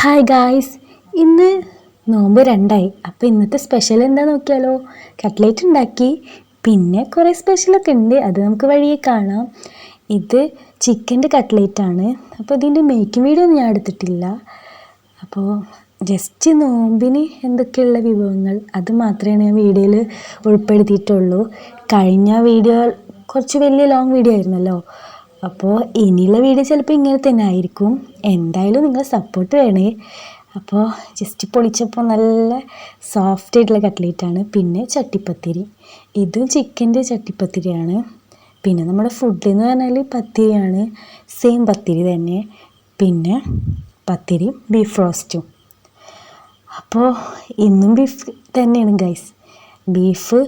Hi guys ഇന്ന് നോമ്പ് രണ്ടായി. അപ്പോൾ ഇന്നത്തെ സ്പെഷ്യൽ എന്താ നോക്കിയാലോ? കട്ട്ലേറ്റ് ഉണ്ടാക്കി. പിന്നെ കുറേ സ്പെഷ്യലൊക്കെ ഉണ്ട്. അത് നമുക്ക് വഴിയെ കാണാം. ഇത് ചിക്കന്റെ കട്ട്ലേറ്റ് ആണ്. അപ്പോൾ ഇതിന്റെ മേക്കിംഗ് വീഡിയോ ഒന്നും ഞാൻ എടുത്തിട്ടില്ല. അപ്പോൾ ജസ്റ്റ് നോമ്പിന് എന്തൊക്കെയുള്ള വിഭവങ്ങൾ? അത് മാത്രമേ ഞാൻ വീഡിയോയിൽ ഉൾപ്പെടുത്തിയിട്ടുള്ളൂ. കഴിഞ്ഞ വീഡിയോ കുറച്ച് വലിയ ലോങ് വീഡിയോ ആയിരുന്നല്ലോ. അപ്പോൾ ഇനിയുള്ള വീഡിയോ ചിലപ്പോൾ ഇങ്ങനെ തന്നെ ആയിരിക്കും. എന്തായാലും നിങ്ങൾ സപ്പോർട്ട് വേണേ. അപ്പോൾ ജസ്റ്റ് പൊളിച്ചപ്പോൾ നല്ല സോഫ്റ്റ് ആയിട്ടുള്ള കട്ട്ലേറ്റാണ് പിന്നെ ചട്ടിപ്പത്തിരി. ഇതും ചിക്കന്റെ ചട്ടിപ്പത്തിരിയാണ്. പിന്നെ നമ്മുടെ ഫുഡ് പറഞ്ഞാൽ പത്തിരിയാണ്. സെയിം പത്തിരി തന്നെ. പിന്നെ പത്തിരി ബീഫ് റോസ്റ്റും അപ്പോൾ ഇന്നും ബീഫ് തന്നെയാണ് ഗൈസ് ബീഫ്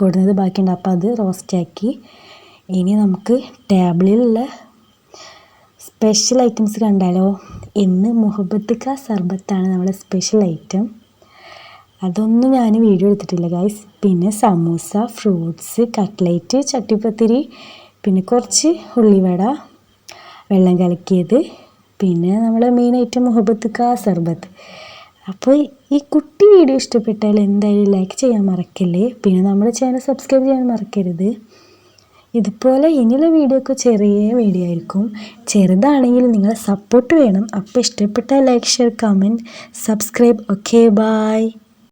കൊടുന്നത് ബാക്കിയുണ്ട്. അപ്പോൾ അത് റോസ്റ്റാക്കി ഇനി നമുക്ക് ടേബിളിലുള്ള സ്പെഷ്യൽ ഐറ്റംസ് കണ്ടാലോ? ഇന്ന് മുഹബത്ത് കാ സർബത്താണ് നമ്മുടെ സ്പെഷ്യൽ ഐറ്റം അതൊന്നും ഞാൻ വീഡിയോ എടുത്തിട്ടില്ല ഗൈസ് പിന്നെ സമൂസ ഫ്രൂട്ട്സ് കട്ട്ലേറ്റ് ചട്ടിപ്പത്തിരി പിന്നെ കുറച്ച് ഉള്ളിവട വെള്ളം കലക്കിയത് പിന്നെ നമ്മുടെ മെയിൻ ഐറ്റം മുഹബത്ത് കാ സർബത്ത്. അപ്പോൾ ഈ കുട്ടി വീഡിയോ ഇഷ്ടപ്പെട്ടാൽ എന്തായാലും ലൈക്ക് ചെയ്യാൻ മറക്കല്ലേ? പിന്നെ നമ്മുടെ ചാനൽ സബ്സ്ക്രൈബ് ചെയ്യാൻ മറക്കരുത്. ഇതുപോലെ ഇനിയുള്ള വീഡിയോ ഒക്കെ ചെറിയ വീഡിയോ ആയിരിക്കും. ചെറുതാണെങ്കിൽ നിങ്ങൾ സപ്പോർട്ട് വേണം. അപ്പോൾ ഇഷ്ടപ്പെട്ട like share comment subscribe okay bye